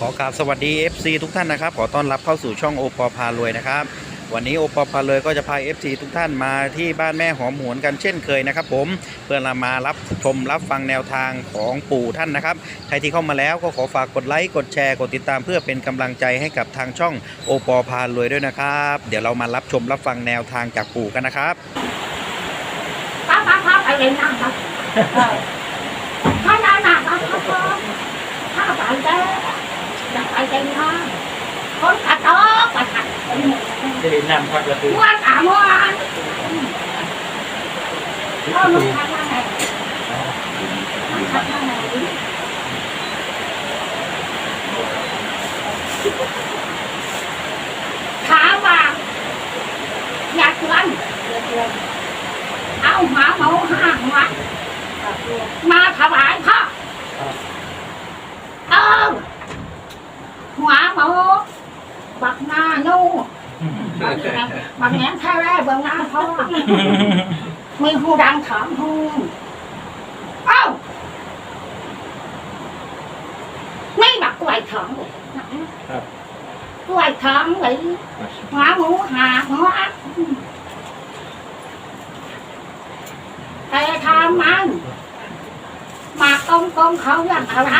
ขอกราบสวัสดี FC ทุกท่านนะครับขอต้อนรับเข้าสู่ช่องโอปอพารวยนะครับวันนี้โอปอพารวยก็จะพา FC ทุกท่านมาที่บ้านแม่หอมหวนกันเช่นเคยนะครับ ผมเพื่อเรามารับชมรับฟังแนวทางของปู่ท่านนะครับใครที่เข้ามาแล้วก็ขอฝากกดไลค์กดแชร์กดติดตามเพื่อเป็นกำลังใจให้กับทางช่องโอปอพารวยด้วยนะครับ เดี๋ยวเรามารับชมรับฟังแนวทางจากปู่กันนะครับป้าป้าป้าไปเรียนนั่งครับถ้านาหนักครับถ้าไปเด้อยากไปเรียนนั่งคนกระโตกกระถัดจะเห็นนำครับประตูม้วนอะม้วนก็มึงทำอะไรมึงทำอะไรถาว่าอยากวันเอาหมาหมูห้างวัดมาถวายพ่อเออ หัวหมูบักหน้านูบักแหนมแค่แรกเบิ่งหน้าพ่อมีหูดังถามหูเอ้าไม่บักกล้วยถองเลยกล้วยถองเลยหัวหมูหาหัวแต่ทำมันหมากกลมๆเขาอยากอะไร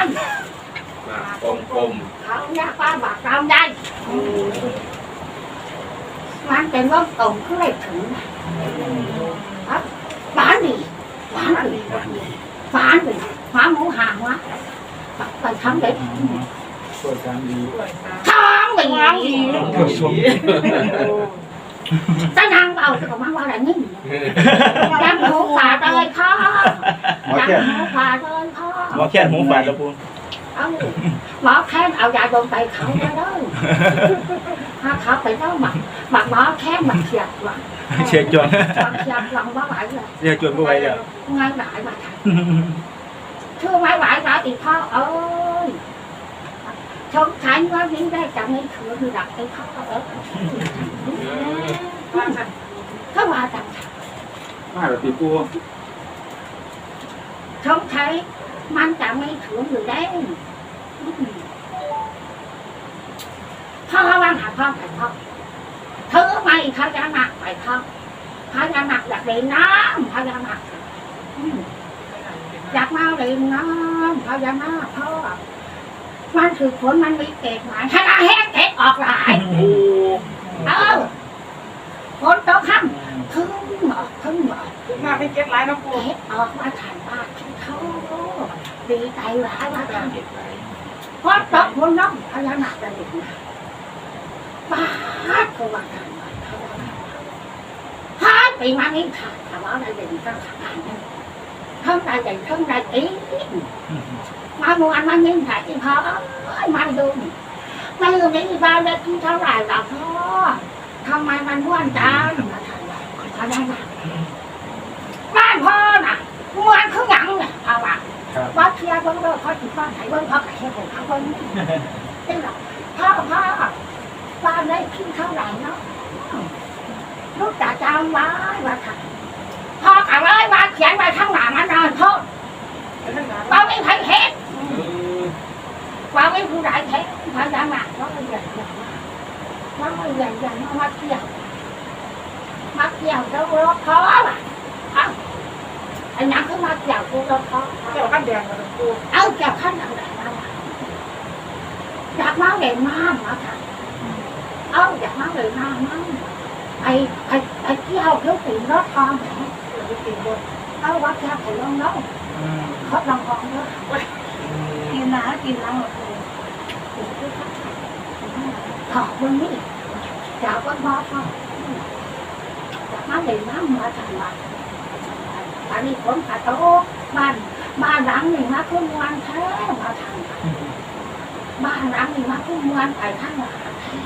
มากลมเขาอยากว่าบากเราได้ มันเป็นร่มตรงขึ้นเลยถึงครับบ้านดีบ้านดีบ้านดีหมาหมูห่างวะไปทำเด็ดๆตัวการดีทองไปงานดีตัวสมจะนั่งเอาจะมาว่าอะไรนี่ยังหมูฝาเลยพ่อยังหมูฝาเลยพ่อหมอแค่นหมูฝาดแล้วปูเอา หมอแค้นเอายาดมไปเขาไปเลยถ้าเขาไปแล้วหมักหมักหมอแค้นหมักเฉียดหลังเชียร์จวนหมักเฉียดหลังว่าไหวเลยเชียร์จวนบ่ไหวแล้วง่ายหลายมาทันชื่อไม่ไหวแล้วอีกพ่อเอ้ยชมฉันว่ายิ่งได้จังไม่ถือคือดักไอ้พ่อเอ้ยเขาว่าจังมาแล้วตีปูชมใช้มันจะไม่ถืออยู่ได้ พ่อว่างหาพ่อไปพ่อเธอไม่พญานาคไปพ่อพญานาคอยากเล่นน้ำพญานาคอืมอยากมาเล่นน้ำพญานาคพ่อมันคือผลมันมีเกศหมายถ้าแห้งเกศออกหลายเออฝนตกค่ำพึ่งหมอกพึ่งหมอกมาไม่เก็ตไลน์นะปูเกศออกมาถ่ายบ้านที่เขาดีใจหลายว่าทำ พอตกบนน้องพญานาคจะเด็กนะบ้าก็ว่าทำมเขาพาไปมานี่ค่ะแต่ว่าอะไรเด่นก็ทำงานนั่นทั้งใจใหญ่ทั้งใจอีมาเมื่อวานมานิ่งถ่ายที่พอเอ้ยมาดูนี่มาดูนี่บ้านเลขที่เท่าไหร่ล่ะพ่อทำไมมันม้วนจังมาถ่ายพญานาคบ้านพ่อน่ะม้วนคือหยังเนี่ยเอาว่า ว่าเทียเบิ้งเบิ้งเขาถือว่าไหนเบิ้งเขาไก่ของเขาเบิ้งนี่หรอพ่อพ่อบ้านได้ขึ้นเท่าไหร่เนาะลูกจ๋าจำไว้ว่าค่ะพ่อกะเลยว่าเขียนไว้ข้างหลังมันนอนโทษว่าไม่ใครเห็นว่าไม่ผู้ใดเห็นพยายามว่าไม่ใหญ่ใหญ่ว่าไม่ใหญ่ใหญ่มาเที่ยวมาเที่ยวแล้วรถท้อว่ะเอ้าไอ้นักก็มาเที่ยวกูรถท้อเกี่ยวกับแดงกับปูเอาแก้วขั้นอะไรมาอยากมาเล่นน้ำมาค่ะเอาอยากมาเล่นน้ำมั้งไอ้ไอ้ไอ้ที่เอาเที่ยวตีรถทองแหมตีรถเอาวัดแค่ไปลงน้องเขาลองทองเยอะกินน้ำกินน้ำขอบคุณนี่จากวันพ่อพ่ออยากมาเล่นน้ำมาทำวัด อันนี้ผมขาโต๊ะบ้านบ้านหลังนี่มาขึ้นวันแท้มาทางบ้านหลังนี่มาขึ้นวันไปทางหลังแท้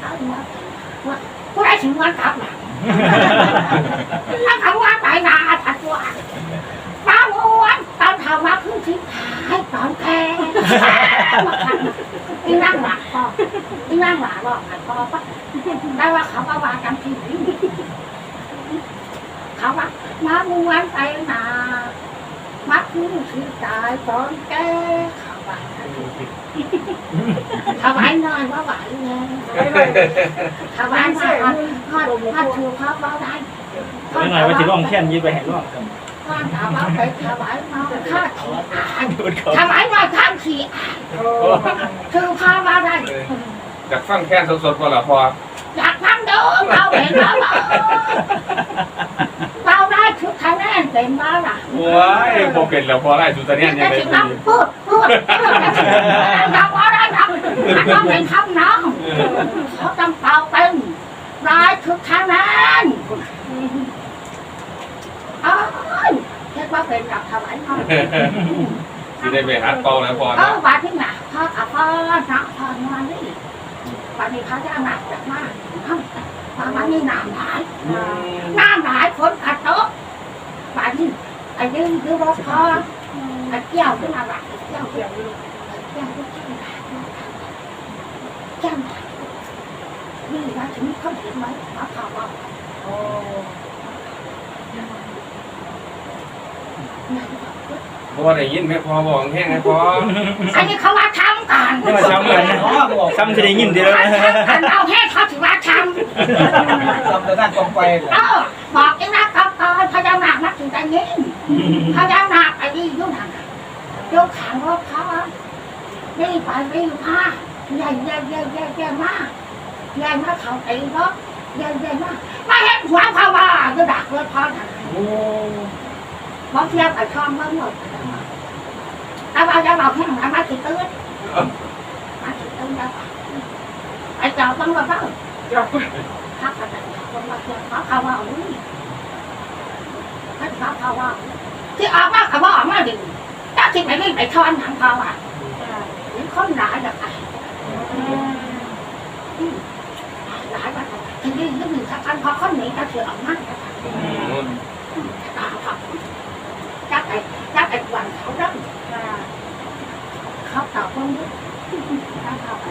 เอามาว่าผู้ใดถึงวันกลับหลังถ้าคำว่าไปนาถัดว่าตามวันตอนทำมาขึ้นที่ท้ายตอนแก่ที่นั่งหลักพอที่นั่งหลักบอกพอปะได้ว่าเขาก็วางกันที่ เขาว่ามาม้วนไปนามักผู้ที่ตายตอนแก่เขาว่าถวายนอยว่าไหวเลยถวายน้อยฮอดฮอดฮอดถูกเขาเบาได้ไม่หน่อยว่าจะร้องแค่นยืนไปแห่งร้องครับฮอดถวายไปถวายน้อยข้าขี่อายดูดเขาถวายน้อยข้าขี่อายคือพาว่าได้จากฟังแค่สดๆพอละพออยากนั่งเดิมเราเห็นแล้วเรา นนเต็มแล้วล่ะว้ายพอเป็นแล้วพอได้สุดตะเนี่ยนี่ยังจะไงถึงรับพูดพูดพูดรับว่าได้รับต้องเป็นคำน้องเขาต้องเป่าเป็นได้ชุดคะแนนเอ้ยเรียกว่าเป็นกับถวายน้อยสิได้ไปหัดเป่าแล้วพอเอนะอวันที่หนักพ่อกับพ่อนักพอมานี่วันนี้เขาจะหนักจากมากตอนวันนี้หนามหลายหน้าหลายคนขัดโต๊ะ วันนี้ไอ้ยืนคือรถพ่อไอ้เกี่ยวขึ้นมาแบบเกี่ยวเกี่ยวเกี่ยวเกี่ยวเกี่ยวนี่นะถึงเขาเห็นไหมเขาข่าวว่าโอ้พอได้ยินไหมพอบอกแห้งไงพออันนี้เขาว่าทำกันนี่มาซ้ำกันนะซ้ำจะได้ยินเดีแล้วอันเอาแค่เขาถือว่าทำซ้ำแต่ด้านกองไฟเออบอกเองนะ คนักถึงใจนี้พญานาคไอ้นี่ยุ่งหนักยกขางรถเขานี่ไปนี่มาใหญ่ใหญ่ใหญ่ใหญ่ใหญ่มากใหญ่มากเขาไอ้รถใหญ่ใหญ่มากมาเห็นหัวพาว่าก็ดักรถพอหนักบอกเทียไอ้ช่องเมื่อหมดแต่ว่าจะบอกแค่ไหนมาติดตื้นมาติดตื้นแล้วไอ้เจ้าต้องมาบ้างพักกันแต่คนมาเที่ยวเขาเขาว่าอุ้ย เขาเขาเขาว่าที่ออกมาเขาว่าออกมาดิถ้าที่ไปไม่ไปทอนทางเขาอะหรือคนร้ายแบบไหนร้ายแบบทีนี้ก็มีสักคันพอคนนี้ก็ถือออกมาตาเขาจักไอ้จักไอ้วันเขาดั้งเขาตอบว่าเนี่ยเขาไป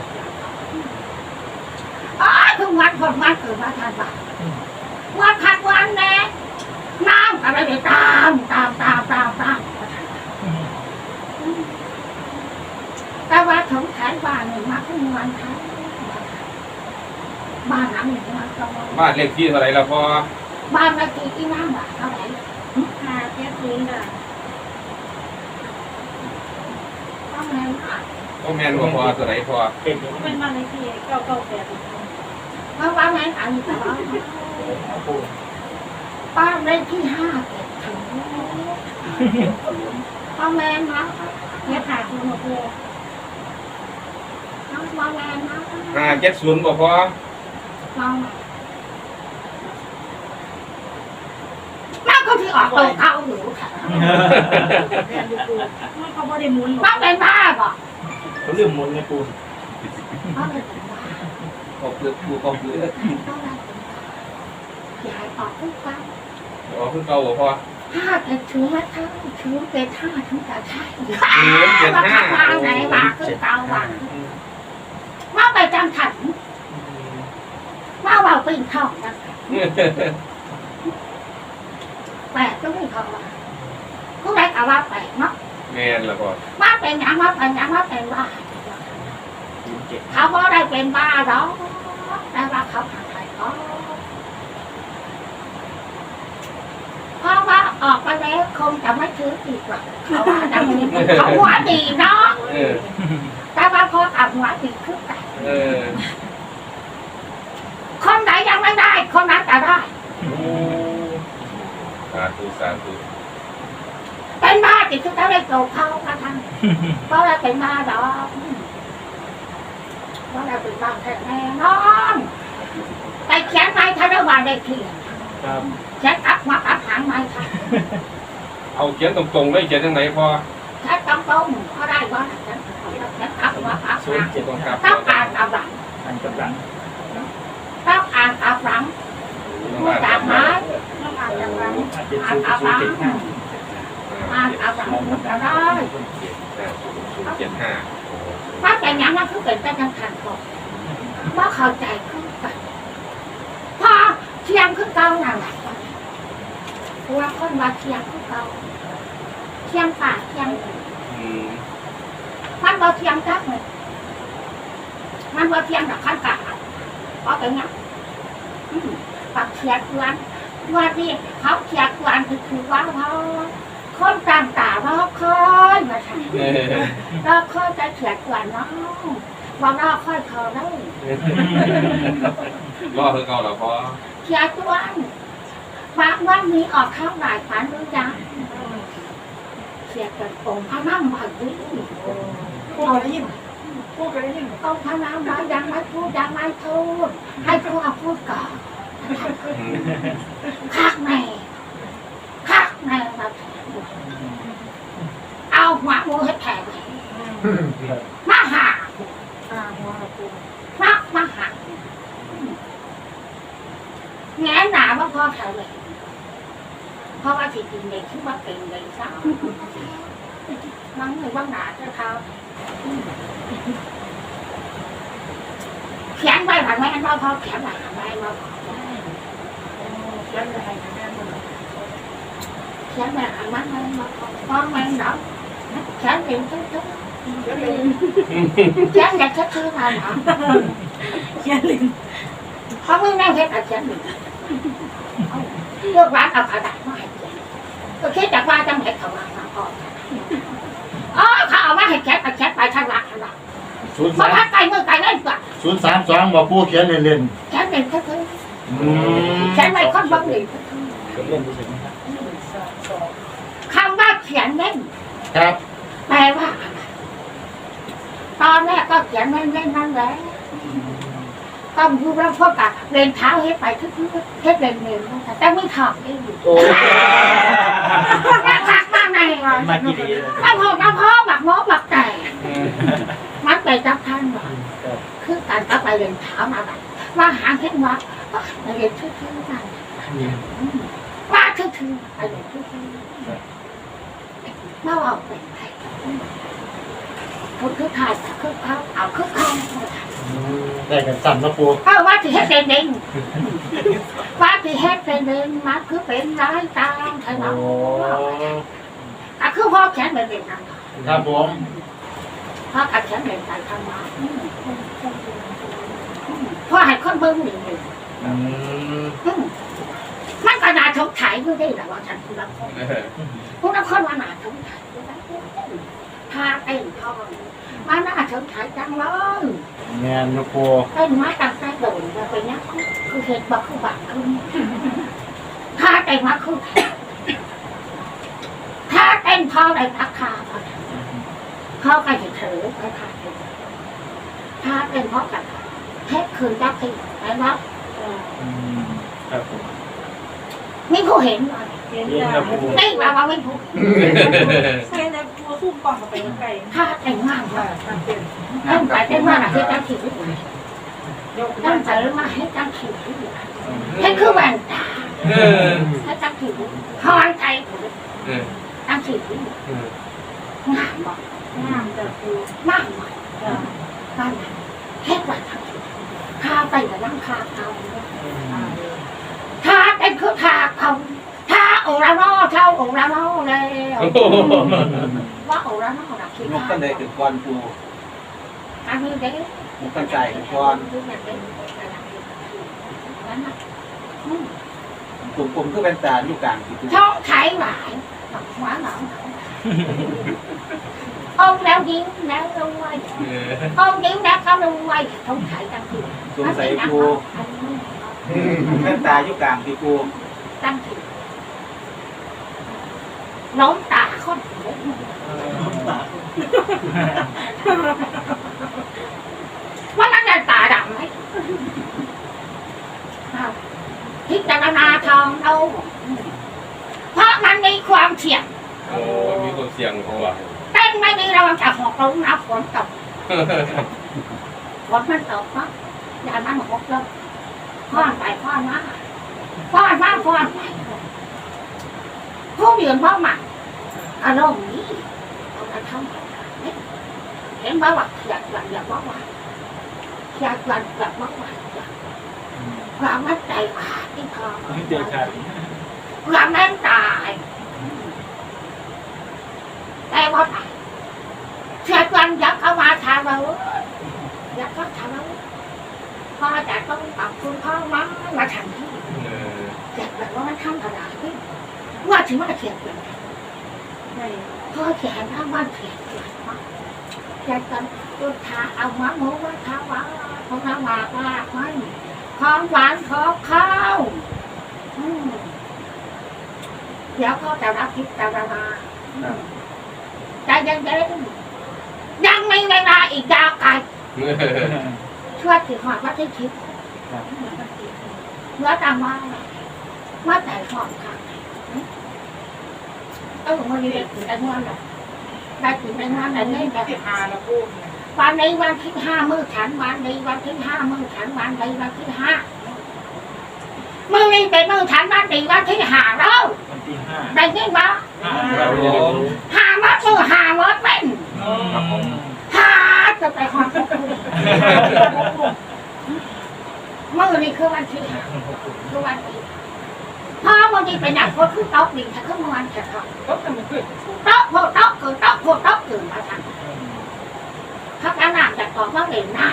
อ๋อทุกวันคนวันเกิดมาทานบาวันพักวันแน่ อะไรไปตามตามตามตามตามแต่ว่าถึงขายบ้านหนึ่งมาขึ้นวันท้ายบ้านหลังหนึ่งมาตรงบ้านเลขที่เท่าไหร่ละพ่อบ้านละกี่ที่น้ำบาทเท่าไหร่ห้าเจ็ดศูนย์จ้ะต้องแรงมากก็แม่นกว่าพอเท่าไหร่พอเก่งเป็นบ้านเลขที่เก้าเก้าแปดเพราะว่าแม่อันนี้ต่ว่า บ้านเลขที่ห้าเจ็ดถึงพ่อแม่นะเจ็ดห้าศูนย์หกเลยน้องพ่อแม่นะห้าเจ็ดศูนย์บ่พอเราน้าก็ที่ออกตัวเขาอยู่ค่ะแม่ดูปูมันเขาไม่ได้หมุนหรอกบ้าเป็นบ้าบ่เขาเรื่องหมุนไงปูบ้าเป็นบ้าขอบคือปูขอบคือ บ้าเป็นบ้าใหญ่ออกทุกวันอ๋อเพิ่งเก่าบ่พอห้าเกิดถึงแล้วทั้งถึงเป็นห้าถึงจะใช่ถึงเจ็ดห้าว่าไหนว่าคือเก่าว่าว่าไปจังถันว่าว่าเป็นทองนะแปดก็ไม่พอว่าผู้ใดก็ว่าแปดเนาะแม่นละพอว่าเป็นหยังว่าเป็นหยังว่าเป็นว่าเจ็ดเขาบ่ได้เป็นบ้าหรอกแต่ว่าเขาหาใครก็เพราะว่าออกไปแล้วค งจะไม่ซื้ออีกหรอกเขาว่าดังนี้เขาหัวดีเนาะเออ แต่ว่าพอเอาหัวดีขึ้นไปเออคนไหนยังไม่ได้ คนนั้นจะได้ สาธุสาธุเป็นบ้าจิตทุกท่านได้โตเขากระทั่งเพราะเราเป็นบ้าดอกเพราะเราเป็นบ้าแท้แน่นอนแต่เขียนไปถ้าได้ว่าได้เขียนครับ เขียนอับมาอับหางไม่ค่ะ เอาเขียนตรงๆเลยเขียนจังไหนพอแค่ต้องต้มก็ได้ว่าแค่แค่อับมาอับศูหานงย์เจ็ดต้องครับต้องอ่านอับหลังอันกับหลังต้องอ่านอับหลังต้องรู้อ่านจักักบไหมต้องอ่านจากหลังเจ็ดศูนย์ศูนย์เจ็ดห้าอ่านอับหลังมันจะได้เจ็ดห้าถ้าเป็นอย่างนั้นคือเป็นแต่ยังขันก่อนว่าเข้าใจขึ้นกันพอเทียงขึ้นเก่านั่นแหละว่าคนว่าเทียงขึ้นเก่าเทียงป่าเทียงอืมมันบ่เทียงจักเลยมันว่าเพียงแต่ขั้นกลางเพราะเป็นไงอืมปักเขียดวันว่าที่เขาเขียดวันคือคือว่าเขาคนตามตาว่าเขาคอยมาใช่เออเราค่อยจะเขียดวันเนาะว่าเราค่อยเขาได้รอคือเก่าแล้วพอเขียดวัน บางวันมีออกข้างหลายฝันหรือยังเขียดกันองค์พระนั่งมาดิพูดกันได้ยินพูดกันได้ยินองค์พระนั่งมายังไม่พูดยังไม่พูดให้พวกพูดก่อนอืมคักแม่คักแม่มาแทนเอาหัวมือให้แทนมาหาอ่าหัวกับปู มามาหาแง่หนาว่าพ่อแถวเลย เพราะว่าที่จริงเด็กที่ว่าเป็นเด็กสาวน้องเลยว่าหนาเจ้าเขาเขียนไว้หลังแม่ว่าพ่อเก็คิดจากว่าจังเห็นเขาวางมาพออ๋อเขาเอามาให้เขียนเอาเขียนไปทางหลักทางหลักศูนย์เพราะสามถ้าไกลมือไกลเล่นกว่าศูนย์สามสองบอกปูเขียนเล่นเขียนเป็นก็คือๆอืมเขียนไว้คนบังหลีเล่นดูสิครับคำว่าเขียนเล่น ครับแปลว่าอะไรตอนแรกก็เขียนเล่นเล่นนั่นแหละ ต้องรู้แล้วพวกกับเรียนเท้าเฮ็ดไปทุกๆเฮ็ดเรียนเรียนแต่ไม่ถอดเองโอ้แม่คักมากในเลยมากี่ดีเลยน้ำหอมน้ำหอมบักโม้บักไก่มันไปจับท่านว่าคือการก็ไปเรียนเท้ามาแบบว่าหาเห็นว่าเรียนชื่อๆนั่นว่าชื่อๆไปเรียนชื่อๆเมื่อเอาเป็นไทยคนคือไทยคือเขาเอาคือเขา อืมได้กันสั่นนะปูเออว่าที่เฮ็ดเป็นเองว่าที่เฮ็ดเป็นเองมันคือเป็นร้ายตามใช่ไหมโอ้ก็คือพ่อแขนเป็นเองนั่นครับผมพ่อขัดแขนเป็นการทำมาพ่อให้คนเบิ้งหนึ่งหนึ่งอืมมันก็น่าชกถ่ายอยู่ได้แต่ว่าฉันคุณละคนเออคุณละคนว่าน่าชกถ่ายถ้าเต้นพ่อ มันน่าชกถ่ายจังเลยแมนนะปูเต้นมาตั้งแต่โดนมาเป็นยังคือเห็นบอกคือบังขึ้นถ้าเต้นมาคือถ้าเต้นพ่อได้พักคาพ่อพ่อก็จะถือไปผ่านถ้าเต้นพ่อกันเทปคืนจับทีไปว่าอืมครับผม ไม่ผู้เห็นว่าเขียนเล่นยาครับผมไม่ว่าว่าไม่ผู้ใช่ในปูซุ่มกล่องกับไปไก่ถ้าแต่งงานว่าว่าตั้งเป็นตั้งใจแต่งงานให้ตั้งขีดยกตั้งใจมาให้ตั้งขีดให้คือแหวนตาเออให้ตั้งขีดพรใจเออตั้งขีดเอองานบอกงามแต่ปูงานบอกบ้านเฮ็ดว่าทั้งขีดข้าไปกับนั่งคาเขาถ้า เป็นคือทาเขาถ้าโอระนอเท่าโอระนอเลยโอ้โหว่าโอระนอนะคิดนกว่ากันใดถึงก่อนปูอันนี้เด็กนกกันไก่ถึงก่อนผมผมก็เป็นตาอยู่กลางที่ปูช่องใช้หลายบอกหัวหนอง ông đeo giếng đeo đâu quay เออ ông giếng đeo không đâu quay không thể đăng ký สงสัยปู เป็นตาอยู่กลางที่ปู đăng ký nón tà con nó là đàn tà đậm ấy thích là na thong đâu เพราะมันมีความเสี่ยงโอ้มีคนเสียงเขาว่ะเต้นไม่ดีเราจะหอกลงนะฝนตกฝนมันตกเนาะอย่ามันหกลง พ่อนไปพ่อนมาพ่อนมาพ่อนไปผู้เรียนพ่อหมักอารมณ์นี้เอาไปทำเห็นไหมว่าอยากหลังอยากบอกว่าอยากหลังอยากบอกว่าความมั่นใจขาดที่พอความแม่นตายแต่ว่าตายเชื่อกันอยากเข้ามาทางเราอยากเข้าทางเรา จะต้องปรับคุณพ่อมามาทำที่เออเจ็บแบบว่ามันทำอะไรขึ้นว่าถึงว่าเขียนเป็นพ่อเขียนถ้ามันเขียนเขียนมาจะต้องตุทาเอามาโม้ว่าท้าว่าของน้ำหมากลากไม่ของหวานของข้าวอืมเดี๋ยวก็จะรับพิจารณาใจเย็นๆยังไม่เวลาอีกยาวไกล ช่วยถือหอดว่าที่คิดเมื่อตามว่าเมื่อแต่หอดค่ะเออมันเรียกถึงได้เมื่อไหร่ได้ถึงได้เมื่อไหร่ไม่ได้สิบห้าแล้วพูดวันนี้วันที่ห้ามือฉันวันนี้วันที่ห้ามือฉันวันนี้วันที่ห้ามือนี้เป็นมือฉันวันนี้วันที่ห้าแล้ววันที่ห้าได้ยินปะครับผมห้ามัดมือห้ามัดเป็นครับผมห้าจะไปหอดพวกคุณ มื่อนี้คือวันที่ห้าทุกวันนี้พ่อวันนี้เป็นอย่างคนคือต๊ะดีถ้าขึ้นวันจะทำก็ทำมันขึ้นโต๊ะโพโต๊ะคือโต๊ะโพโต๊ะคือมาทำถ้าการนำจะต่อบว่าเป็นน้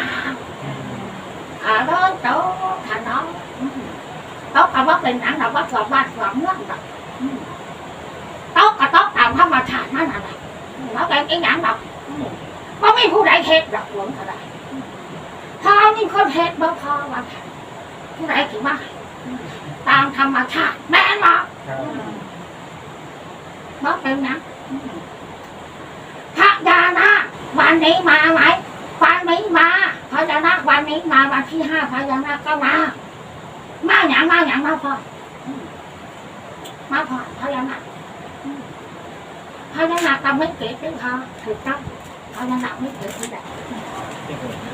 ำขาเดินโต๊ะขาน้องต๊ะกับว่าเป็นหนังเราว่าสอบบ้านสอบเมืองแบบต๊ะกับต๊ะตามธรรมชาตินั่นอะไรแล้วเป็นไอ้หนังแบบว่าไม่ผู้ใดเฮ็ดดอกหลวงอะไร พอมีคนเฮ็ดบ่พอว่าผู้ใดถือว่าตามธรรมชาติแม่นบอกครับบอกเป็นนะพระยานาควันนี้มาไหมวันนี้มาพระยานาควันนี้มาวันที่ห้าพระยานาคก็มามาอย่างมาอย่างมาพอมาพอพระยานาคพระยานาคก็ไม่เกิดด้วยเขาถูกต้องพระยานาคไม่เกิดด้วยแบบ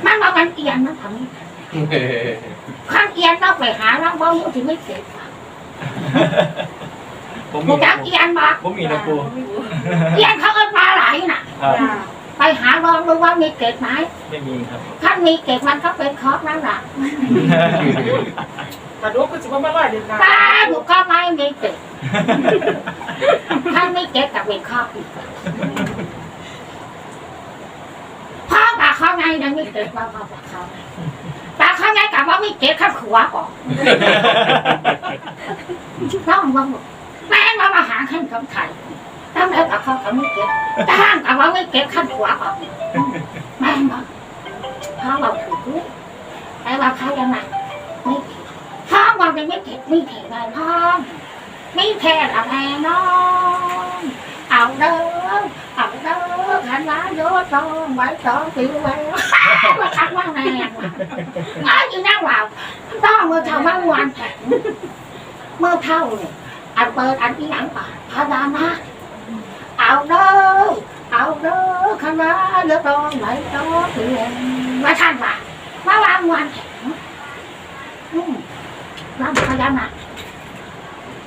มันบอกมันเอี ยนมันทำนี้ขั้นเอียนต้องไปหาแล้วบอกอยู่ที่ไม่เกิดผมมึมีงจักเอียนบอกผมมีนะปูเอียนเขาเอิ้นปลาไหลน่ะครับไปหาลองดูว่ามีเกล็ดไหมไม่มีครับถ้ามีเกล็ดมันก็เป็นคอร์สนั่นแหละกระดูกก็จะว่ามาลอยเดียวกันตาดูก็ไม่มีเกล็ดถ้ามีเกล็ดกับเป็นคอร์สอีกพ่อปากเขาไงยังมีเกล็ดว่าพ่อปากเขาปากเขาไงกับว่ามีเกล็ดข้างขวาออกต้องว่าแม่มามาหาขั้นกับไทยตั้งแต่ปากเขากับมีเกล็ดตั้งกับว่ามีเกล็ดข้างขวาออกแม่มาพ่อเราถือแต่ว่าเขายังไงไม่พ่อวันเป็นไม่เก็บไม่เก็บเลยพ่อไม่แค่อะไรน้องเอาเด้อเอาเด้อ ขันล้าโยตองไว้ตองติวไว้ว่าทักว่าไงอะง่ายอีนั่งว่าต้องมือเท่าว่าวันแข็งมือเท่าเนี่ยอันเปิดอันที่หลังป่าพาดานะเอาเด้อเอาเด้อขันล้าโยตองไว้ต้องติวว่าท่านว่าว่าวางวันแข็งอืมร่ำพญานาค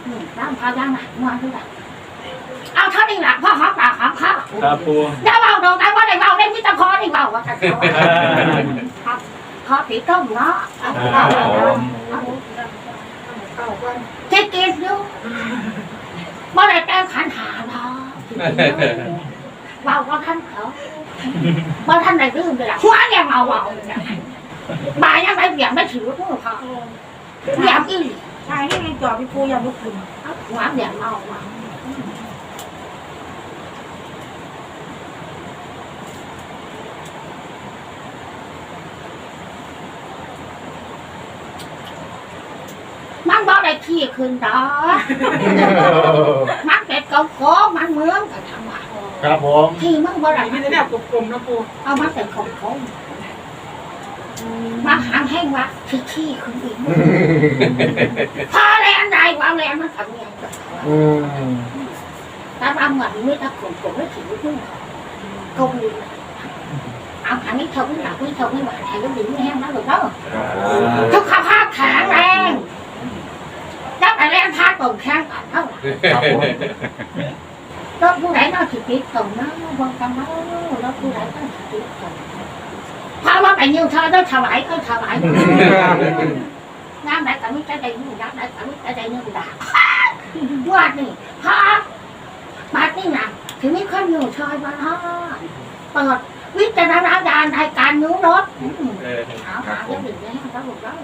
อืมร่ำพญานาคนอนด้วยกัน เอาเท่านี้แหละพ่อหอปากหอมคอครับปูได้เบาโดนได้ว่าได้เบาได้มิตรคอได้เบาว่าจะเขาครับคอตีต้มเนาะเอาเอาเอาเอาจะกินอยู่เมื่อไรแก้ขันหาเนาะเบาว่าท่านเขาว่ท่านไหนดื้อเลยล่ะหัวเนี่ยเมาเบาบายยังไงเบี่ยงไม่ถือมือเขาเบี่ยงอีหลีใช่ให้ไงจอพี่ปูยังไม่ขึ้นหัวเบี่ยงเมาเมามันบ่ได้ ขี้คืนดอกมันเป็ดเกาโก้มันเหมือนกันทั้งวันครับผมที่มึงบ่ได้มีแต่แนวกลมๆนะปูเอามาเป็นของเขามาหางแห้งว่าที่ขี้คืนอีกพอแรงใดว่าแรงมันทำยังไงอืมแต่บางวันไม่ตะกงผมไม่ถือพึ่งกงดีเอาหันนี้เท่าไม่หลับไม่เท่าไม่หวานใครก็ดีไม่แห้งนะหรอกเนาะทุกขภาพแข็งแร งจะไปแรงท่าตรงแข้งกันเท่าครับผมรถผู้ใดน่าสิติดตรงนะบางครั้งรถผู้ใดน่าสิติดตรงเพราะว่าไปยืมเธอต้องถวายก็ถวายงานไหนก็ไม่ใช่ได้ยืมงานไหนก็ไม่ใช่ได้ยืมด่าว่านี่พระบาทนี่นะถึงมีคนอยู่ชอยบ้านเปิดวิจารณญาณการให้การนู้รถอืมเออเอาหาเรื่องอื่นได้ให้เขาบอกแล้ว